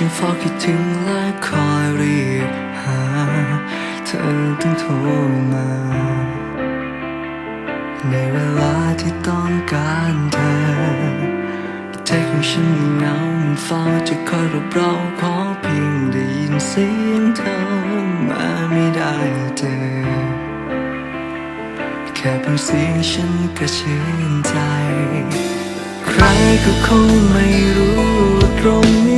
ฉันเฝ้าคิดถึงและคอยเรียกหา เธอต้องโทรมา ในเวลาที่ต้องการเธอใจของฉันเหงามันเฝ้าจะคอยรบเราขอเพียงได้ยินเสียงเธอมาไม่ได้เจอ แค่เพียงเสียงฉันก็ชื่นใจ ใครก็คงไม่รู้ตรงนี้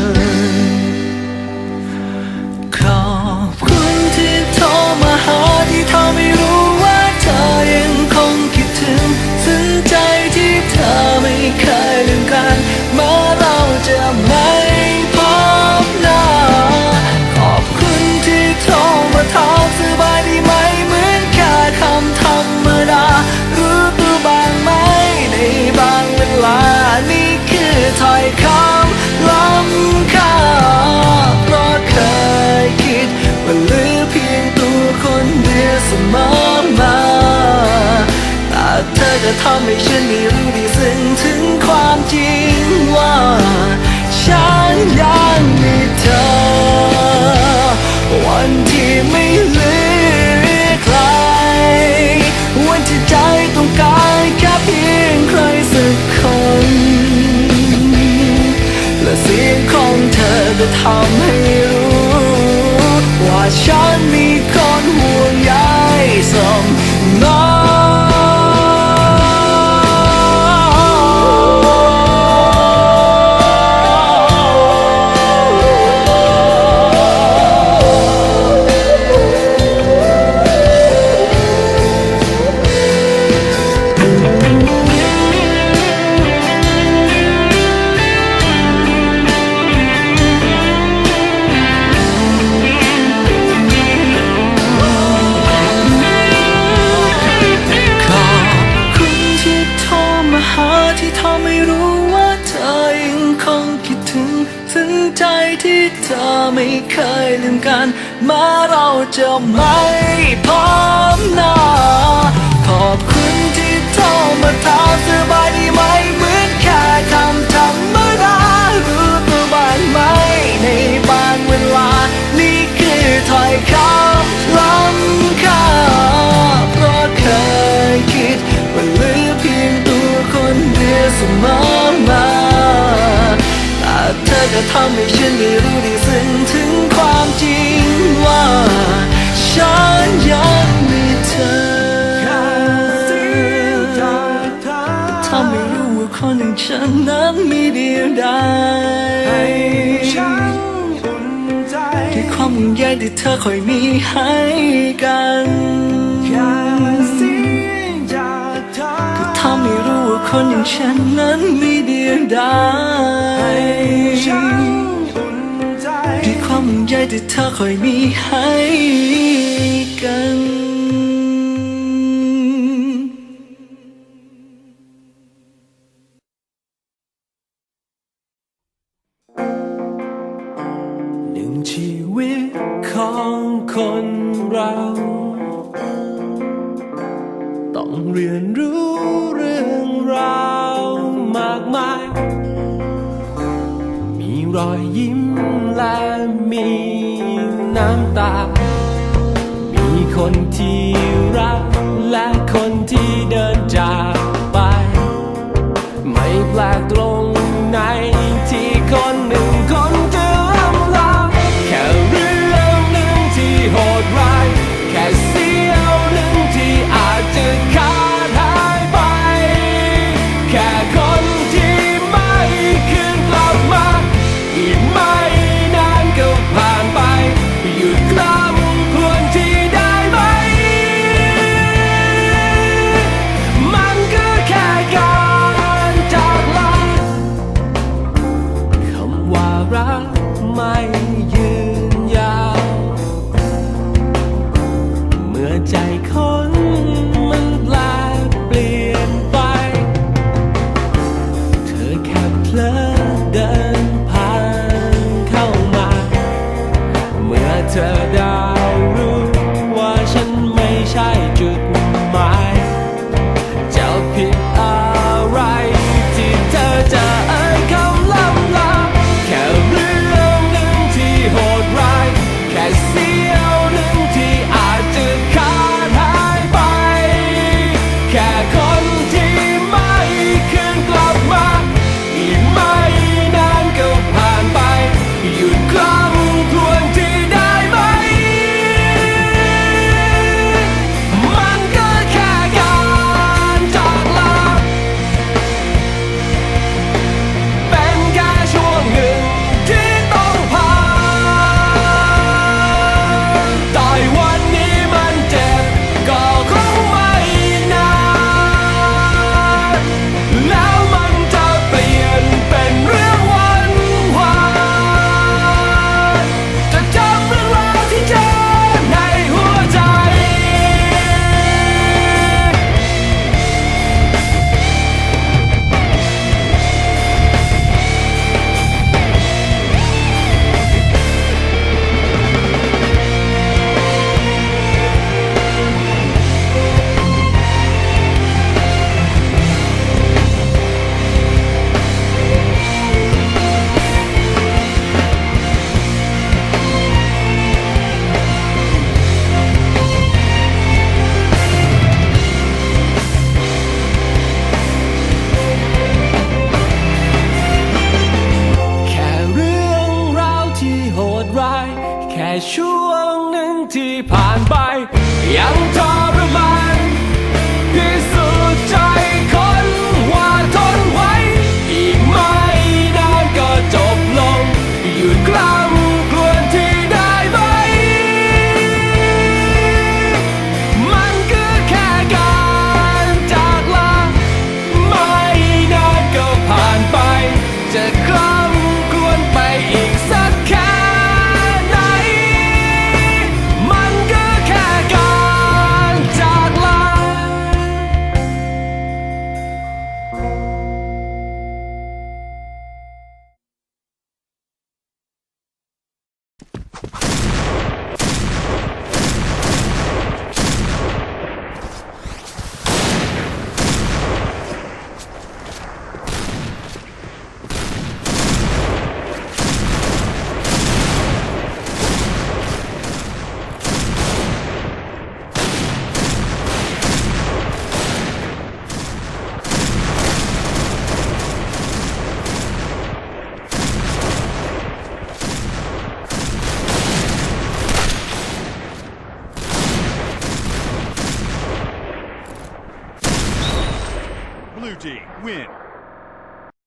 จะทำให้ฉันได้รู้ได้ซึ้งถึงความจริงว่า ฉันยังมีเธอวัน ธอยังคงคิดถึงซึ้งใจที่เธอไม่เคยลืมกันม้เราจะไม่พบหน้าขอบคุณที่โทรมาถามสบายดีไหมเหมือนแค่คำธรรมดารู้ตัวบ้างไหมในบางเวลา นี่คือถอยคำล้ำค่าเพราะเคยคิดว่าเหลือเพียงตัวคนเดียวเสมอ จะทำให้ฉันได้รู้ได้ซึ้งถึงความจริงว่า ฉันยังมีเธอทำให้รู้ว่าคนอย่างฉันนั้นมีเดียวดายฉันอุ่นใจด้วยความห่วงใยที่เธอคอยมีให้กัน คนอย่างฉันนั้นมีเดียวดายด้วยความห่วงใยที่เธอคอยมีให้กันหนึ่งชีวิตของคนเรา ต้องเรียนรู้าว มากมาย มีรอยยิ้มและมีน้ำตา มีคนที่รักและคนที่เดินจากไป ไม่แปลกตรง Y